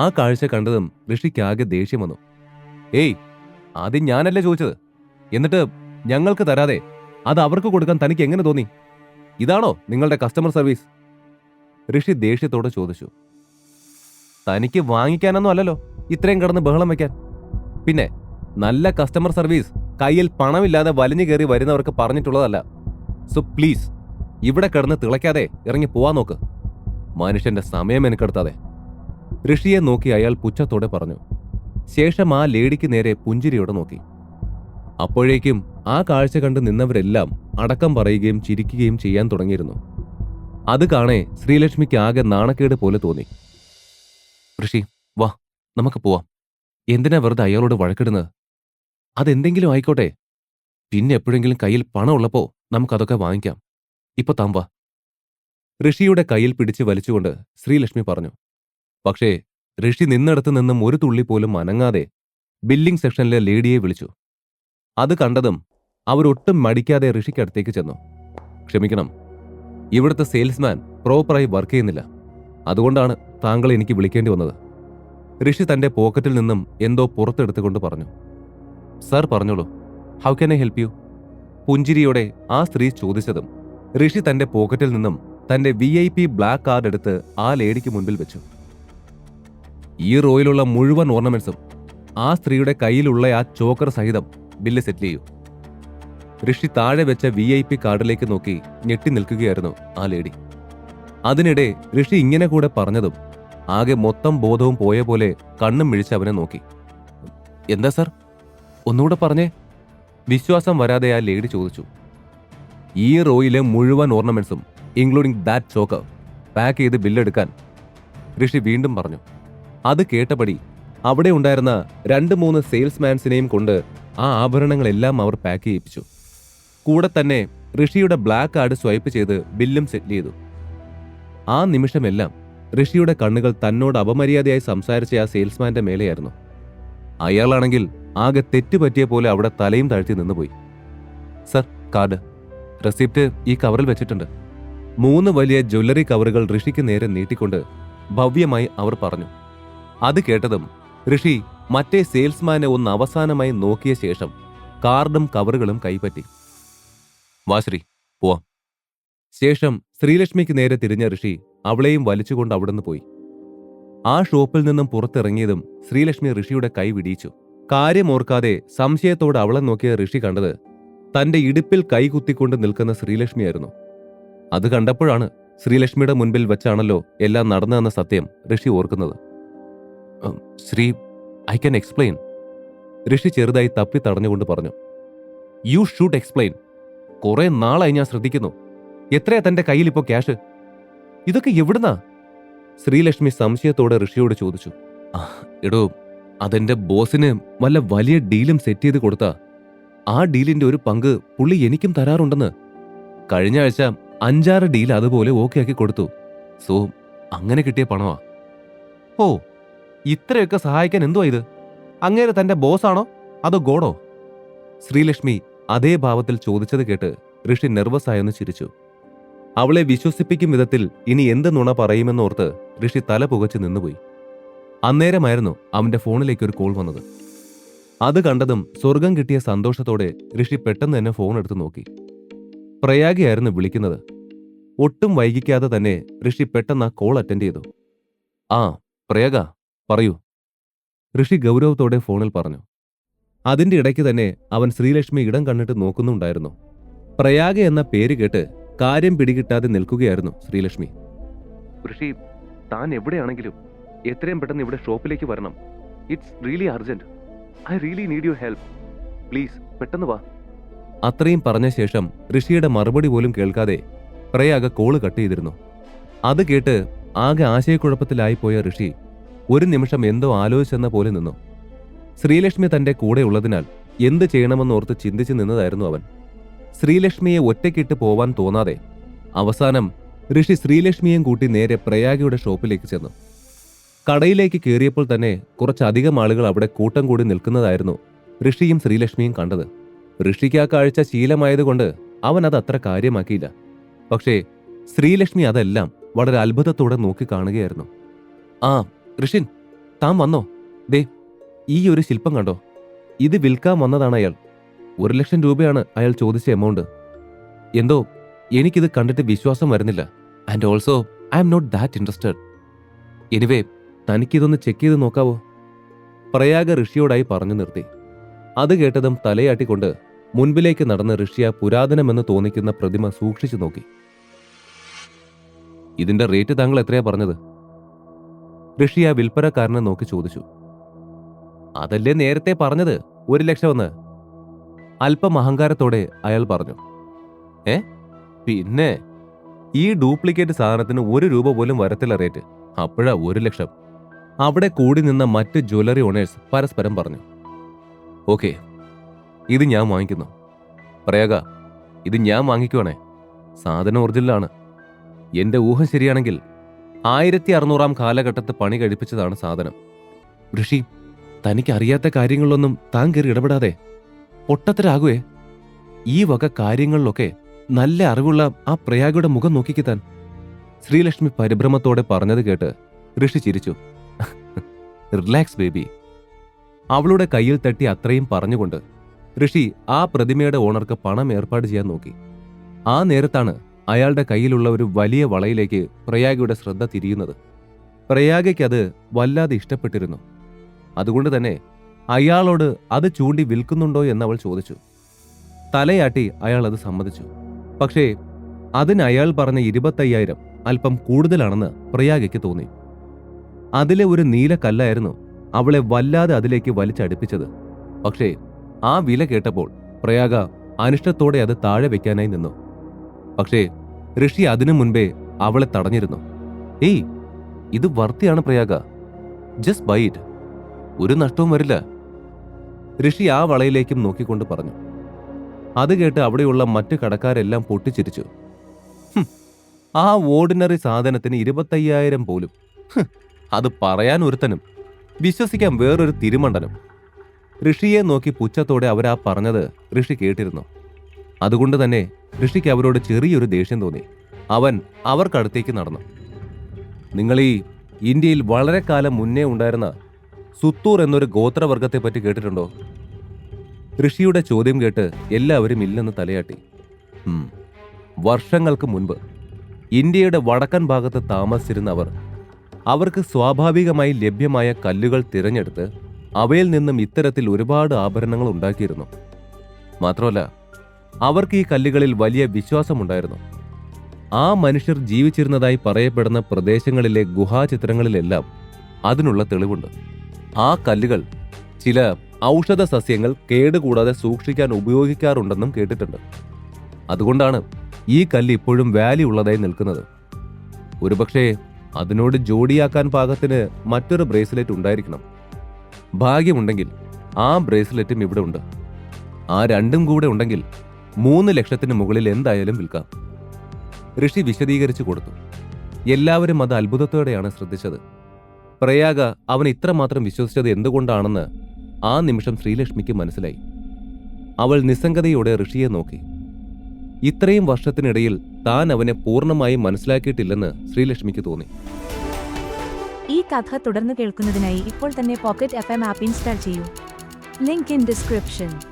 ആ കാഴ്ച കണ്ടതും ഋഷിക്കാകെ ദേഷ്യം വന്നു. ഏയ് ആദ്യം ഞാനല്ലേ ചോദിച്ചത്? എന്നിട്ട് ഞങ്ങൾക്ക് തരാതെ അത് അവർക്ക് കൊടുക്കാൻ തനിക്ക് എങ്ങനെ തോന്നി? ഇതാണോ നിങ്ങളുടെ കസ്റ്റമർ സർവീസ് ഋഷി ദേഷ്യത്തോടെ ചോദിച്ചു. തനിക്ക് വാങ്ങിക്കാനൊന്നും അല്ലല്ലോ ഇത്രയും കടന്ന് ബഹളം വയ്ക്കാൻ പിന്നെ നല്ല കസ്റ്റമർ സർവീസ് കയ്യിൽ പണമില്ലാതെ വലിഞ്ഞു കയറി വരുന്നവർക്ക് പറഞ്ഞിട്ടുള്ളതല്ല. സോ പ്ലീസ് ഇവിടെ കിടന്ന് തിളയ്ക്കാതെ ഇറങ്ങി പോവാൻ നോക്ക്. മനുഷ്യന്റെ സമയം മെനക്കെടുത്താതെ ഋഷിയെ നോക്കി അയാൾ പുച്ഛത്തോടെ പറഞ്ഞു. ശേഷം ആ ലേഡിക്ക് നേരെ പുഞ്ചിരിയോടെ നോക്കി. അപ്പോഴേക്കും ആ കാഴ്ച കണ്ട് നിന്നവരെല്ലാം അടക്കം പറയുകയും ചിരിക്കുകയും ചെയ്യാൻ തുടങ്ങിയിരുന്നു. അത് കാണേ ശ്രീലക്ഷ്മിക്ക് ആകെ നാണക്കേട് പോലെ തോന്നി. ഋഷി വാ നമുക്ക് പോവാം. എന്തിനാ വെറുതെ അയാളോട് വഴക്കിടുന്നത്? അതെന്തെങ്കിലും ആയിക്കോട്ടെ. പിന്നെ എപ്പോഴെങ്കിലും കയ്യിൽ പണം ഉള്ളപ്പോ നമുക്കതൊക്കെ വാങ്ങിക്കാം. ഇപ്പൊ താൻ വാ. ഋഷിയുടെ കയ്യിൽ പിടിച്ച് വലിച്ചുകൊണ്ട് ശ്രീലക്ഷ്മി പറഞ്ഞു. പക്ഷേ ഋഷി നിന്നിടത്തു നിന്നും ഒരു തുള്ളി പോലും അനങ്ങാതെ ബില്ലിംഗ് സെക്ഷനിലെ ലേഡിയെ വിളിച്ചു. അത് കണ്ടതും അവരൊട്ടും മടിക്കാതെ ഋഷിക്കടുത്തേക്ക് ചെന്നു. ക്ഷമിക്കണം ഇവിടുത്തെ സെയിൽസ്മാൻ പ്രോപ്പറായി വർക്ക് ചെയ്യുന്നില്ല. അതുകൊണ്ടാണ് താങ്കൾ എനിക്ക് വിളിക്കേണ്ടി വന്നത്. ഋഷി തന്റെ പോക്കറ്റിൽ നിന്നും എന്തോ പുറത്തെടുത്തുകൊണ്ട് പറഞ്ഞു. സർ പറഞ്ഞോളൂ. How can I help you? പുഞ്ചിരിയോടെ ആ സ്ത്രീ ചോദിച്ചതും ഋഷി തന്റെ പോക്കറ്റിൽ നിന്നും തന്റെ V I P black card എടുത്ത് ആ ലേഡിക്ക് മുൻപിൽ വെച്ചു. ഈ റോയിലുള്ള മുഴുവൻ ഓർണമെന്റ്സും ആ സ്ത്രീയുടെ കയ്യിലുള്ള ആ ചോക്കർ സഹിതം ബില്ല് സെറ്റിൽ ചെയ്യൂ. ഋഷി താഴെ വെച്ച വി ഐ പി കാർഡിലേക്ക് നോക്കി ഞെട്ടി നിൽക്കുകയായിരുന്നു ആ ലേഡി അതിനിടെ ഋഷി ഇങ്ങനെ കൂടെ പറഞ്ഞതും ആകെ മൊത്തം ബോധവും പോയ പോലെ കണ്ണും മിഴിച്ച് അവനെ നോക്കി. എന്താ സർ ഒന്നുകൂടെ പറഞ്ഞേ. വിശ്വാസം വരാതെ ആ ലേഡി ചോദിച്ചു. ഈ റോയിലെ മുഴുവൻ ഓർണമെന്റ്സും ഇൻക്ലൂഡിംഗ് ദാറ്റ് ചോക്കർ പാക്ക് ചെയ്ത് ബില്ലെടുക്കാൻ ഋഷി വീണ്ടും പറഞ്ഞു. അത് കേട്ടപടി അവിടെ ഉണ്ടായിരുന്ന രണ്ട് മൂന്ന് സെയിൽസ്മാൻസിനെയും കൊണ്ട് ആ ആഭരണങ്ങളെല്ലാം അവർ പാക്ക് ചെയ്യിപ്പിച്ചു. കൂടെ തന്നെ ഋഷിയുടെ ബ്ലാക്ക് കാർഡ് സ്വൈപ്പ് ചെയ്ത് ബില്ലും സെറ്റിൽ ചെയ്തു. ആ നിമിഷമെല്ലാം ഋഷിയുടെ കണ്ണുകൾ തന്നോട് അപമര്യാദയായി സംസാരിച്ച ആ സെയിൽസ്മാന്റെ മേലെയായിരുന്നു. അയാളാണെങ്കിൽ ആകെ തെറ്റുപറ്റിയ പോലെ അവിടെ തലയും താഴ്ത്തി നിന്നുപോയി. Sir card. റെസിപ്റ്റ് ഈ കവറിൽ വെച്ചിട്ടുണ്ട്. മൂന്ന് വലിയ ജ്വല്ലറി കവറുകൾ ഋഷിക്ക് നേരെ നീട്ടിക്കൊണ്ട് ഭവ്യമായി അവർ പറഞ്ഞു. അത് കേട്ടതും ഋഷി മറ്റേ സെയിൽസ്മാനെ ഒന്ന് അവസാനമായി നോക്കിയ ശേഷം കാർഡും കവറുകളും കൈപ്പറ്റി. വാശ്രീ പോവാം ശേഷം ശ്രീലക്ഷ്മിക്ക് നേരെ തിരിഞ്ഞ ഋഷി അവളെയും വലിച്ചുകൊണ്ട് അവിടുന്ന് പോയി. ആ ഷോപ്പിൽ നിന്നും പുറത്തിറങ്ങിയതും ശ്രീലക്ഷ്മി ഋഷിയുടെ കൈ വിടിയിച്ചു. കാര്യമോർക്കാതെ സംശയത്തോടെ അവളെ നോക്കിയ ഋഷി കണ്ടത് തന്റെ ഇടുപ്പിൽ കൈകുത്തിക്കൊണ്ട് നിൽക്കുന്ന ശ്രീലക്ഷ്മിയായിരുന്നു. അത് കണ്ടപ്പോഴാണ് ശ്രീലക്ഷ്മിയുടെ മുൻപിൽ വെച്ചാണല്ലോ എല്ലാം നടന്നതെന്ന സത്യം ഋഷി ഓർക്കുന്നത്. Sree I can explain Rishi ചെറുതായി തപ്പി തടഞ്ഞുകൊണ്ട് പറഞ്ഞു. യു ഷുഡ് എക്സ്പ്ലെയിൻ കുറെ നാളായി ഞാൻ ശ്രദ്ധിക്കുന്നു. എത്രയാ തന്റെ കയ്യിൽ ഇപ്പോൾ ക്യാഷ് ഇതൊക്കെ എവിടുന്നാ? ശ്രീലക്ഷ്മി സംശയത്തോടെ ഋഷിയോട് ചോദിച്ചു. "ആ, എടോ അതെന്റെ ബോസിന് വല്ല വലിയ ഡീലും സെറ്റ് ചെയ്ത് കൊടുത്താ? ആ ഡീലിന്റെ ഒരു പങ്ക് പുള്ളി എനിക്കും തരാറുണ്ടെന്ന്. കഴിഞ്ഞ ആഴ്ച അഞ്ചാറ് ഡീൽ അതുപോലെ ഓക്കെ ആക്കി കൊടുത്തു. സോ അങ്ങനെ കിട്ടിയ പണമാ? ഓ ഇത്രയൊക്കെ സഹായിക്കാൻ എന്തുവാ ഇത്? അങ്ങേരെ തന്റെ ബോസാണോ? അതോ ഗോഡോ? ശ്രീലക്ഷ്മി അതേ ഭാവത്തിൽ ചോദിച്ചത് കേട്ട് ഋഷി നെർവസ് ആയൊന്ന് ചിരിച്ചു. അവളെ വിശ്വസിപ്പിക്കും വിധത്തിൽ ഇനി എന്ത് നുണ പറയുമെന്നോർത്ത് ഋഷി തല പുകച്ച് നിന്നുപോയി. അന്നേരമായിരുന്നു അവന്റെ ഫോണിലേക്ക് ഒരു കോൾ വന്നത്. അത് കണ്ടതും സ്വർഗം കിട്ടിയ സന്തോഷത്തോടെ ഋഷി പെട്ടെന്ന് തന്നെ ഫോൺ എടുത്ത് നോക്കി. പ്രയാഗയായിരുന്നു വിളിക്കുന്നത്. ഒട്ടും വൈകിക്കാതെ തന്നെ ഋഷി പെട്ടെന്ന് ആ കോൾ അറ്റൻഡ് ചെയ്തു. ആ പ്രയാഗ പറയൂ. ഋഷി ഗൗരവത്തോടെ ഫോണിൽ പറഞ്ഞു. അതിന്റെ ഇടയ്ക്ക് തന്നെ അവൻ ശ്രീലക്ഷ്മി ഇടം കണ്ടിട്ട് നോക്കുന്നുണ്ടായിരുന്നു. പ്രയാഗ എന്ന പേര് കേട്ട് കാര്യം പിടികിട്ടാതെ നിൽക്കുകയായിരുന്നു ശ്രീലക്ഷ്മി. ഋഷി താൻ എവിടെയാണെങ്കിലും എത്രയും പെട്ടെന്ന് ഇവിടെ ഷോപ്പിലേക്ക് വരണം. It's really urgent I really need you help please പെട്ടെന്ന് വാ. അത്രയും പറഞ്ഞ ശേഷം ഋഷിയുടെ മറുപടി പോലും കേൾക്കാതെ പ്രയാഗ കോൾ കട്ട് ചെയ്തിരുന്നു. അത് കേട്ട് ആകെ ആശയക്കുഴപ്പത്തിലായിപ്പോയ ഋഷി ഒരു നിമിഷം എന്തോ ആലോചിച്ചെന്ന പോലെ നിന്നു. ശ്രീലക്ഷ്മി തന്റെ കൂടെ ഉള്ളതിനാൽ എന്ത് ചെയ്യണമെന്നോർത്ത് ചിന്തിച്ചു നിന്നതായിരുന്നു അവൻ. ശ്രീലക്ഷ്മിയെ ഒറ്റയ്ക്കിട്ട് പോവാൻ തോന്നാതെ അവസാനം ഋഷി ശ്രീലക്ഷ്മിയെയും കൂട്ടി നേരെ പ്രയാഗയുടെ ഷോപ്പിലേക്ക് ചെന്നു. കടയിലേക്ക് കയറിയപ്പോൾ തന്നെ കുറച്ചധികം ആളുകൾ അവിടെ കൂട്ടം കൂടി നിൽക്കുന്നതായിരുന്നു ഋഷിയും ശ്രീലക്ഷ്മിയും കണ്ടത്. ഋഷിക്ക് ആ കാഴ്ച ശീലമായതുകൊണ്ട് അവൻ അത് അത്ര കാര്യമാക്കിയില്ല. പക്ഷേ ശ്രീലക്ഷ്മി അതെല്ലാം വളരെ അത്ഭുതത്തോടെ നോക്കി കാണുകയായിരുന്നു. ആ ഋഷിൻ താൻ വന്നോ? ദേ ഈ ഒരു ശില്പം കണ്ടോ? ഇത് വിൽക്കാൻ വന്നതാണ് അയാൾ. ഒരു ലക്ഷം രൂപയാണ് അയാൾ ചോദിച്ച എമൗണ്ട് എന്തോ എനിക്കിത് കണ്ടിട്ട് വിശ്വാസം വരുന്നില്ല. And also I'm not that interested anyway തനിക്കിതൊന്ന് check ചെയ്ത് നോക്കാവോ? പ്രയാഗ ഋഷിയോടായി പറഞ്ഞു നിർത്തി. അത് കേട്ടതും തലയാട്ടിക്കൊണ്ട് മുൻപിലേക്ക് നടന്ന ഋഷിയ പുരാതനമെന്ന് തോന്നിക്കുന്ന പ്രതിമ സൂക്ഷിച്ചു നോക്കി. ഇതിന്റെ റേറ്റ് താങ്കൾ എത്രയാ പറഞ്ഞത്? ഋഷിയ വിൽപ്പനക്കാരനെ നോക്കി ചോദിച്ചു. അതല്ലേ നേരത്തെ പറഞ്ഞത്? ഒരു ലക്ഷമെന്ന് അല്പം അഹങ്കാരത്തോടെ അയാൾ പറഞ്ഞു. ഏ? പിന്നെ ഈ ഡ്യൂപ്ലിക്കേറ്റ് സാധനത്തിന് ഒരു രൂപ പോലും വരത്തില്ല റേറ്റ്. അപ്പോഴാ ഒരു ലക്ഷം. അവിടെ കൂടി നിന്ന മറ്റ് ജ്വല്ലറി ഓണേഴ്സ് പരസ്പരം പറഞ്ഞു. ഓക്കെ ഇത് ഞാൻ വാങ്ങിക്കുന്നു. പ്രയാഗ ഇത് ഞാൻ വാങ്ങിക്കുവാണേ. സാധനം ഒറിജിനലാണ്. എന്റെ ഊഹം ശരിയാണെങ്കിൽ ആയിരത്തി അറുന്നൂറാം കാലഘട്ടത്ത് പണി കഴിപ്പിച്ചതാണ് സാധനം. ഋഷി തനിക്ക് അറിയാത്ത കാര്യങ്ങളിലൊന്നും താൻ കയറി ഇടപെടാതെ. പൊട്ടത്തരാകുവേ. ഈ വക കാര്യങ്ങളിലൊക്കെ നല്ല അറിവുള്ള ആ പ്രയാഗയുടെ മുഖം നോക്കിക്കിത്താൻ ശ്രീലക്ഷ്മി പരിഭ്രമത്തോടെ പറഞ്ഞത് കേട്ട് ഋഷി ചിരിച്ചു. Relax baby. അവളുടെ കയ്യിൽ തട്ടി അത്രയും പറഞ്ഞുകൊണ്ട് ഋഷി ആ പ്രതിമയുടെ ഓണർക്ക് പണം ഏർപ്പാട് ചെയ്യാൻ നോക്കി. ആ നേരത്താണ് അയാളുടെ കയ്യിലുള്ള ഒരു വലിയ വളയിലേക്ക് പ്രയാഗയുടെ ശ്രദ്ധ തിരിയുന്നത്. പ്രയാഗയ്ക്ക് അത് വല്ലാതെ ഇഷ്ടപ്പെട്ടിരുന്നു. അതുകൊണ്ട് തന്നെ അയാളോട് അത് ചൂണ്ടി വിൽക്കുന്നുണ്ടോ എന്നവൾ ചോദിച്ചു. തലയാട്ടി അയാൾ അത് സമ്മതിച്ചു. പക്ഷേ അതിന് അയാൾ പറഞ്ഞ ഇരുപത്തയ്യായിരം അല്പം കൂടുതലാണെന്ന് പ്രയാഗയ്ക്ക് തോന്നി. അതിലെ ഒരു നീല കല്ലായിരുന്നു അവളെ വല്ലാതെ അതിലേക്ക് വലിച്ചടുപ്പിച്ചത്. പക്ഷേ ആ വില കേട്ടപ്പോൾ പ്രയാഗ അനിഷ്ടത്തോടെ അത് താഴെ വയ്ക്കാനായി നിന്നു. പക്ഷേ ഋഷി അതിനു മുൻപേ അവളെ തടഞ്ഞിരുന്നു. ഏയ് ഇത് വർത്തിയാണ് പ്രയാഗ. Just buy it. ഒരു നഷ്ടവും വരില്ല. ഋഷി ആ വളയിലേക്കും നോക്കിക്കൊണ്ട് പറഞ്ഞു. അത് കേട്ട് അവിടെയുള്ള മറ്റു കടക്കാരെല്ലാം പൊട്ടിച്ചിരിച്ചു. ആ ഓർഡിനറി സാധനത്തിന് ഇരുപത്തയ്യായിരം പോലും. അത് പറയാൻ ഒരുത്തനും വിശ്വസിക്കാൻ വേറൊരു തിരുമണ്ടനും ഋഷിയെ നോക്കി പുച്ഛത്തോടെ അവരാ പറഞ്ഞത് ഋഷി കേട്ടിരുന്നു. അതുകൊണ്ട് തന്നെ ഋഷിക്ക് അവരോട് ചെറിയൊരു ദേഷ്യം തോന്നി. അവൻ അവർക്കടുത്തേക്ക് നടന്നു. നിങ്ങൾ ഈ ഇന്ത്യയിൽ വളരെ കാലം മുന്നേ ഉണ്ടായിരുന്ന സുത്തൂർ എന്നൊരു ഗോത്രവർഗത്തെ പറ്റി കേട്ടിട്ടുണ്ടോ? ഋഷിയുടെ ചോദ്യം കേട്ട് എല്ലാവരും ഇല്ലെന്ന് തലയാട്ടി. വർഷങ്ങൾക്ക് മുൻപ് ഇന്ത്യയുടെ വടക്കൻ ഭാഗത്ത് താമസിച്ചിരുന്ന അവർ അവർക്ക് സ്വാഭാവികമായി ലഭ്യമായ കല്ലുകൾ തിരഞ്ഞെടുത്ത് അവയിൽ നിന്നും ഇത്തരത്തിൽ ഒരുപാട് ആഭരണങ്ങൾ ഉണ്ടാക്കിയിരുന്നു. മാത്രമല്ല അവർക്ക് ഈ കല്ലുകളിൽ വലിയ വിശ്വാസമുണ്ടായിരുന്നു. ആ മനുഷ്യർ ജീവിച്ചിരുന്നതായി പറയപ്പെടുന്ന പ്രദേശങ്ങളിലെ ഗുഹാചിത്രങ്ങളിലെല്ലാം അതിനുള്ള തെളിവുണ്ട്. ആ കല്ലുകൾ ചില ഔഷധ സസ്യങ്ങൾ കേടുകൂടാതെ സൂക്ഷിക്കാൻ ഉപയോഗിക്കാറുണ്ടെന്നും കേട്ടിട്ടുണ്ട്. അതുകൊണ്ടാണ് ഈ കല്ല് ഇപ്പോഴും വാല്യൂ ഉള്ളതായി നിൽക്കുന്നത്. ഒരുപക്ഷെ അതിനോട് ജോഡിയാക്കാൻ പാകത്തിന് മറ്റൊരു ബ്രേസ്ലെറ്റ് ഉണ്ടായിരിക്കണം. ഭാഗ്യമുണ്ടെങ്കിൽ ആ ബ്രേസ്ലെറ്റും ഇവിടെ ഉണ്ട്. ആ രണ്ടും കൂടെ ഉണ്ടെങ്കിൽ മൂന്ന് ലക്ഷത്തിന് മുകളിൽ എന്തായാലും വിൽക്കാം. ഋഷി വിശദീകരിച്ചു കൊടുത്തു. എല്ലാവരും അത് അത്ഭുതത്തോടെയാണ് ശ്രദ്ധിച്ചത്. പ്രയാഗ അവൻ ഇത്രമാത്രം വിശ്വസിച്ചത് എന്തുകൊണ്ടാണെന്ന് ആ നിമിഷം ശ്രീലക്ഷ്മിക്ക് മനസ്സിലായി. അവൾ നിസ്സംഗതയോടെ ഋഷിയെ നോക്കി. ഇത്രയും വർഷത്തിനിടയിൽ താൻ അവനെ പൂർണമായും മനസ്സിലാക്കിയിട്ടില്ലെന്ന് ശ്രീലക്ഷ്മിക്ക് തോന്നി. ഈ കഥ തുടർന്ന് കേൾക്കുന്നതിനായി ഇപ്പോൾ തന്നെ pocket F M app install ചെയ്യൂ. Link in description.